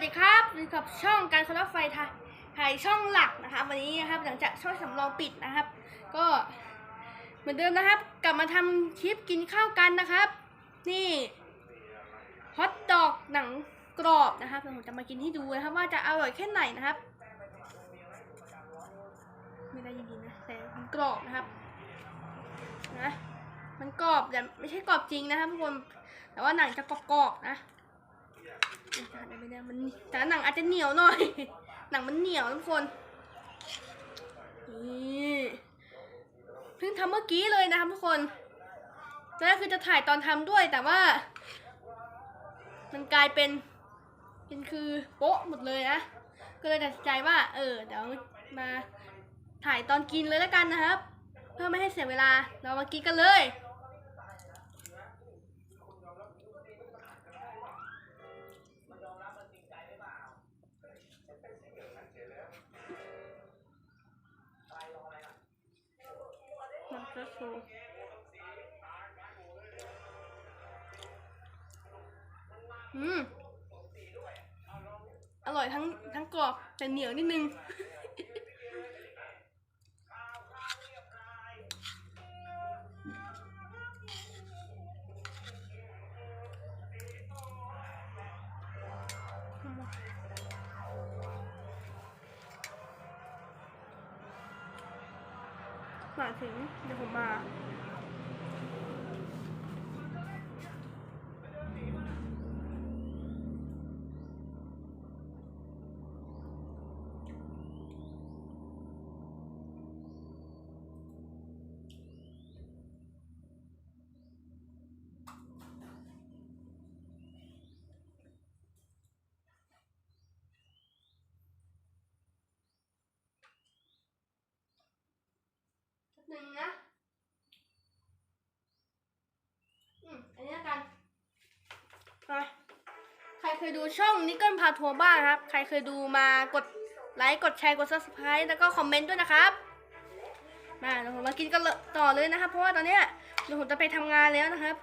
วัสดีครับอยู่กับช่องการเคารพไฟไทยไทยช่องหลักนะครับ วันนี้นะครับหลังจากช่องสำรองปิดนะครับ ก็เหมือนเดิมนะครับ กลับมาทำคลิปกินข้าวกันนะครับ นี่ฮอทดอกหนังกรอบนะครับเดี๋ยวผมจะมากินให้ดูนะครับ ว่าจะอร่อยแค่ไหนนะครับไม่ได้ยินดีนะแต่มันกรอบนะครับนะมันกรอบแต่ไม่ใช่กรอบจริงนะครับทุกคนแต่ว่าหนังจะกรอบๆนะ ไม่ได้มันแต่หนังอาจจะเหนียวหน่อย หนังมันเหนียวทุกคนนี่เพิ่งทำเมื่อกี้เลยนะครับทุกคนตอนแรกคือจะถ่ายตอนทำด้วยแต่ว่า มันกลายเป็นเป็นคือโป๊ะหมดเลยนะ ก็เลยตัดสินใจว่า เออเดี๋ยวมาถ่ายตอนกินเลยแล้วกันนะครับ เพื่อไม่ให้เสียเวลาเรามากินกันเลย อืมอร่อยทั้งทั้งกรอบแต่เหนียวนิดนึงมาถึงเดี๋ยวผมมา หนึ่งนะ อืม อันนี้ละกันไปใครเค ยดูช่องนิกเกิลพาทัวร์บ้างครับ ใครเคยดูมากดไลค์ กดแชร์ กด subscribe แล้วก็คอมเมนต์ด้วยนะครับ มาเดี๋ยวผมมากินกันเลยต่อเลยนะครับ เพราะว่าตอนนี้เดี๋ยวผมจะไปทำงานแล้วนะครับ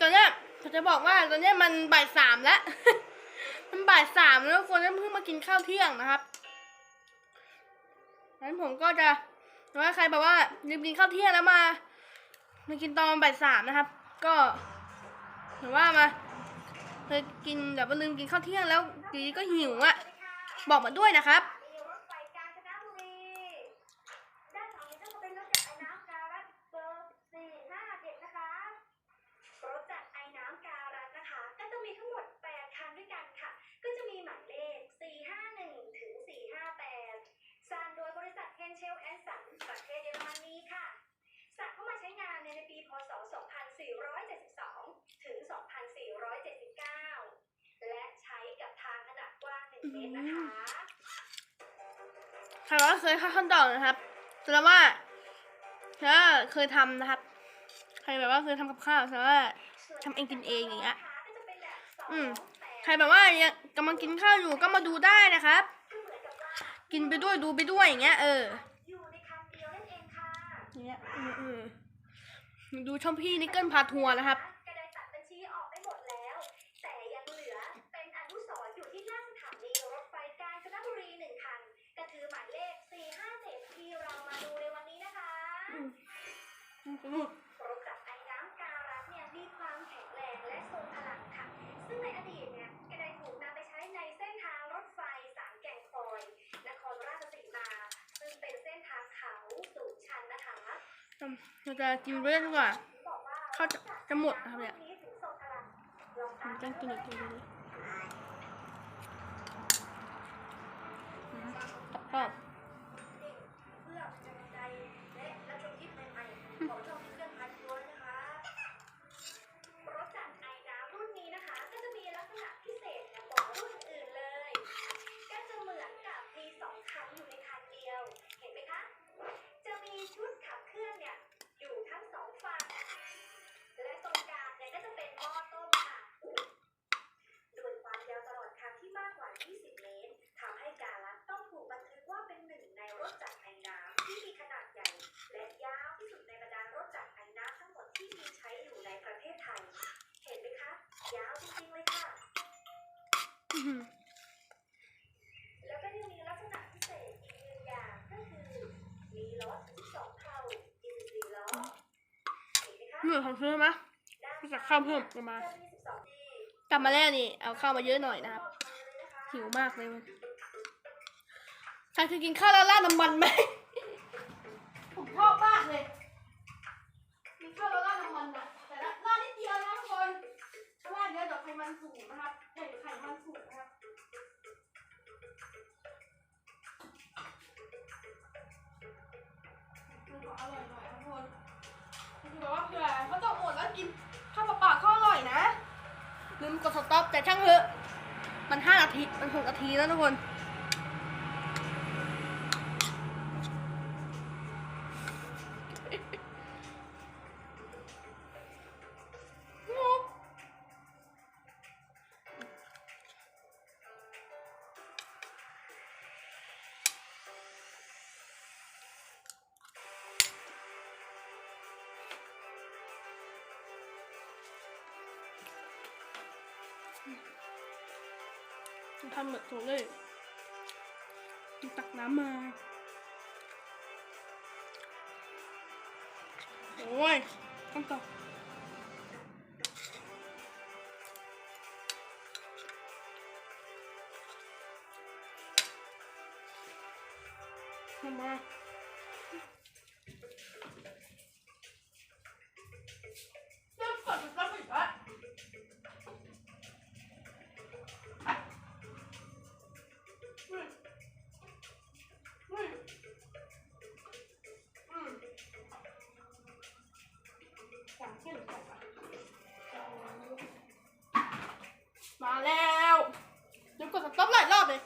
ตอนนี้ยผมจะบอกว่าตอนนี้มันบ่ายสามแล้ว มันบ่ายสามแล้วคนเพิ่งมากินข้าวเที่ยงนะครับงั้นผมก็จะว่าใครแบบว่าลืมกินข้าวเที่ยงแล้วมามากินตอนบ่ายสามนะครับ ก็หรือว่ามาเคยกินแบบว่าลืมกินข้าวเที่ยงแล้วดีก็หิวอะ บอกมาด้วยนะครับ รถไฟกาญจนบุรีด้านฝั่งนี้ก็จะเป็นรถจากไอ้น้ำการัตเบอร์สี่ห้าเจ็ดนะคะ รถจากไอ้น้ำการัตนะคะ ก็จะมีทั้งหมด 8 คันด้วยกันค่ะ ก็จะมีหมายเลข 451 ถึง 458สร้างโดยบริษัทเทนเชลแอนสันประเทศเยอรมนีค่ะสั่งเข้ามาใช้งานในปี พศ 2472 ถึง 2479 และใช้กับทางขนาดกว้าง 1 เมตรนะคะใครว่าเคยข้าวข้าวดอกนะครับแสดงว่าถ้าเคยทำนะครับ ใครแบบว่าเคยทำกับข้าวแสดงว่าทำเองกินเองอย่างเงี้ย อืม ใครแบบว่ายังกำลังกินข้าวอยู่ก็มาดูได้นะครับ กินไปด้วยดูไปด้วยอย่างเงี้ย เอออย่างเงี้ยเออดูช่องพี่นิกเกิลพาทัวร์นะครับ ดูในวันนี้นะคะรถจากไอ้น้ำการัตเนี่ยมีความแข็งแรงและทรงพลังค่ะ ซึ่งในอดีตเนี่ยก็ได้ถูกนำไปใช้ในเส้นทางรถไฟสามแก่งคอย นครราชสีมา ซึ่งเป็นเส้นทางเขาสูงชันนะคะเราจะกินเรื่อยดีกว่าบอกว่าข้าวจะหมดนะครับเนี่ยต้องผมจะกินอีกทีนึงก็ แล้วก็ยังมีลักษณะพิเศษอีกหนึ่งอย่างก็คือมีรถ12เท่า24ล้อเห็นไหมคะเหนื่อยของซื้อไหมาจะเข้าวเพิ่มประมาณกลับมาแล้วนี่ เอาข้าวมาเยอะหน่อยนะครับ หิวมากเลยมันใครเคยกินข้าวแล้วราดน้ำมันไหมผมชอบมากเลยกินข้าวแล้วราดน้ำมันอะแต่ละราดนิดเดียวนะทุกคนถ้าราดเยอะเดี๋ยวไขมันสูงนะครั บเดี๋ยวไขมันสุกนะครับมันขออร่อยหน่อยทุกคนคือแบบว่าเผื่อเขาจะอดแล้วกินข้าวเปล่าๆก็อร่อยนะลืมกดสต็อปแต่ช่างเถอะ มันห้านาที มันหกนาทีแล้วทุกคน ทำแบบโซเล่ตักน้ำมา โอ้ยต้องต่อ สั่งเช่นมาแล้วเดี๋ยวกดสต็อปหลายรอบเลย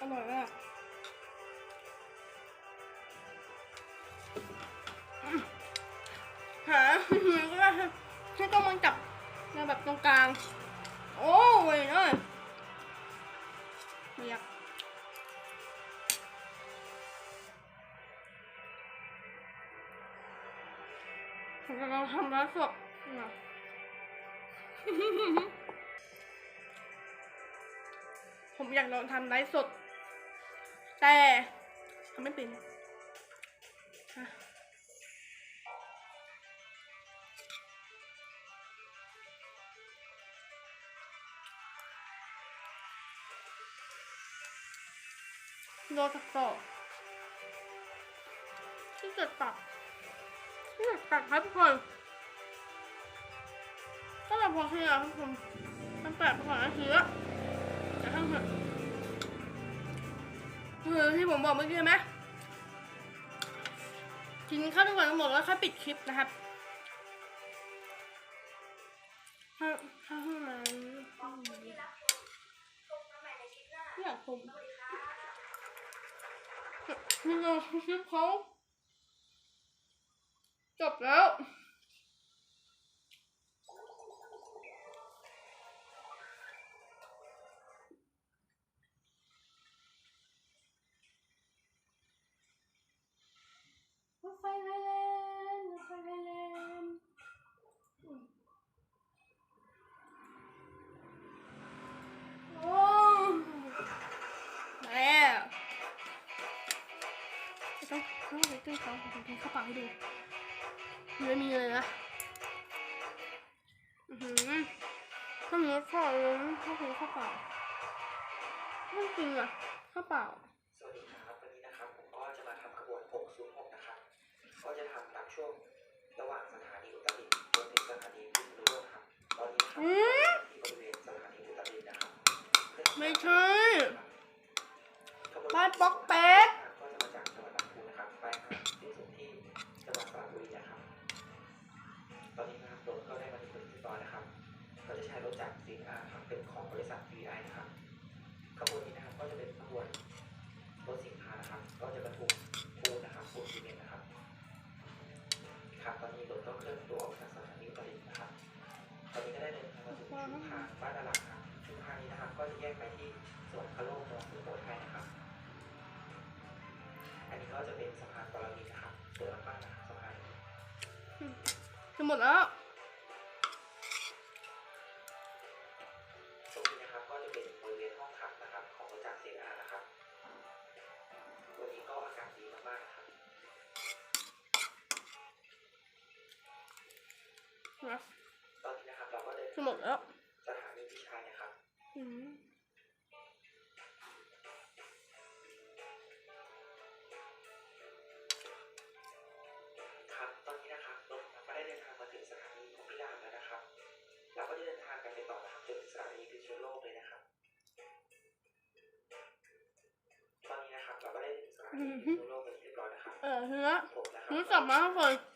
อร่อยมากอืมหาก็ได้ให้ต้องมันจับแบบตรงกลาง โอ้ยเอ้ยไผมจะลองทำร้านสดนะผมอยากลองทำไลฟ์สด แต่ทำไม่เป็นอะรอตัดต่อที่เกิดตัด ที่เกิดตัดครับทุกคนก็แบบพอเฮียครับทุกคนมันแปดกว่านาทีแล้วแต่ทั้งหมดคือที่ผมบอกเมื่อกี้ใช่ไหมกินข้าวทุกวันทั้งหมดแล้วค่อยปิดคลิปนะครับถ้าถ้าให้มันที่รับชมชมกันใหม่ในที่อยากชมนี่เราคลิปเขา จบแล้วรถไฟไทยแลนด์รถไฟไทยแลนด์อืมโอ้มาแล้วไม่ต้องต้องไปตื้อเขาผมทิ้งเข้าปากให้ดูไม่มีเลยนะอือหือข้าวเหนียวข้าวเลยข้าวเหนียวข้าวเปล่าไม่จริงอะข้าวเปล่าสวัสดีครับวันนี้นะครับผมก็จะมาทำขบวน 606 นะครับก็จะทำตามช่วงระหว่างสถานีอุตรดิตถ์จนถึงสถานีพิษณุโลกครับตอนนี้นะครับอืมที่บริเวณสถานีอุตรดิตถ์นะครับไม่ใช่ขบวนบ้านป๊อกแป๊กก็จะมาจาก เดินทางมาถึงชุมทางบ้านดาราครับชุมทางนี้นะครับ ก็จะแยกไปที่สวนคาโลกเมืองสุโขทัยนะครับ อันนี้ก็จะเป็นสะพานปรมินทร์นะครับสวยมากๆนะครับสะพานนี้จะหมดแล้วตรงนี้นะครับก็จะเป็นบริเวณห้องขับนะครับ ของรถจักร CR นะครับ วันนี้ก็อากาศดีมากๆนะครับนะ จะหมดแล้วสถานีพิชัยนะครับอืมครับตอนนี้นะครับรถก็ได้เดินทางมาถึงสถานีของพิรามแล้วนะครับ เราก็จะเดินทางกันไปต่อนะครับจนถึงสถานีพิษณุโลกเลยนะครับ ตอนนี้นะครับเราก็ได้ถึงสถานีพิษณุโลกเป็นที่เรียบร้อยนะครับ เออเนื้อผมนะครับ รู้จักมาทุกคนส่งเรีย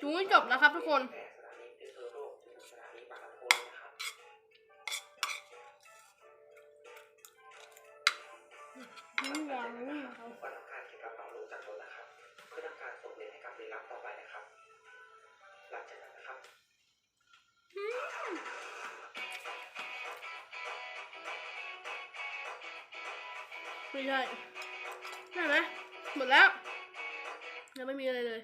พนักงานในชุดดูให้จบนะครับทุกคนนีพิษณุโลกจนถึงสถานีบางลำพูเลยนะครันทำการเก็บกระเป๋าลงจากรถนะครับ เพื่อทำการส่งเรียนให้กับเรียนรับต่อไปนะครับ หลังจากนั้นนะครับไม่ใช่ใช่ไหมหมดแล้วยังไม่มีอะไรเลย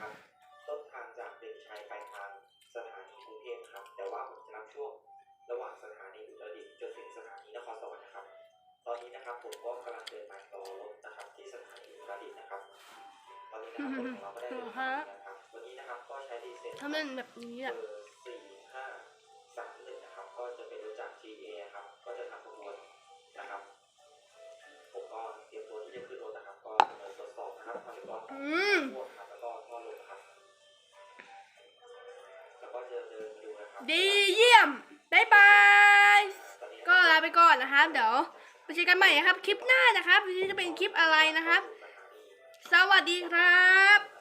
ครับต้นทางจากเด่นชัยปลายทางสถานีกรุงเทพนะครับ แต่ว่าผมจะรับช่วงระหว่างสถานีอุตรดิตถ์จนถึงสถานีนครสวรรค์นะครับ ตอนนี้นะครับผมก็กำลังเดินมาต่อรถนะครับที่สถานีอุตรดิตถ์นะครับ ตอนนี้นะครับรถของเราก็ได้เดินทางมาแล้วนะครับวันนี้นะครับก็ใช้ดีเซลถ้ามันแบบนี้เบอะอร์ ดีเยี่ยมบ๊ายบาย ก็ลาไปก่อนนะครับ เดี๋ยวไปเจอกันใหม่นะครับ คลิปหน้านะครับวันนี้จะเป็นคลิปอะไรนะครับ สวัสดีครับ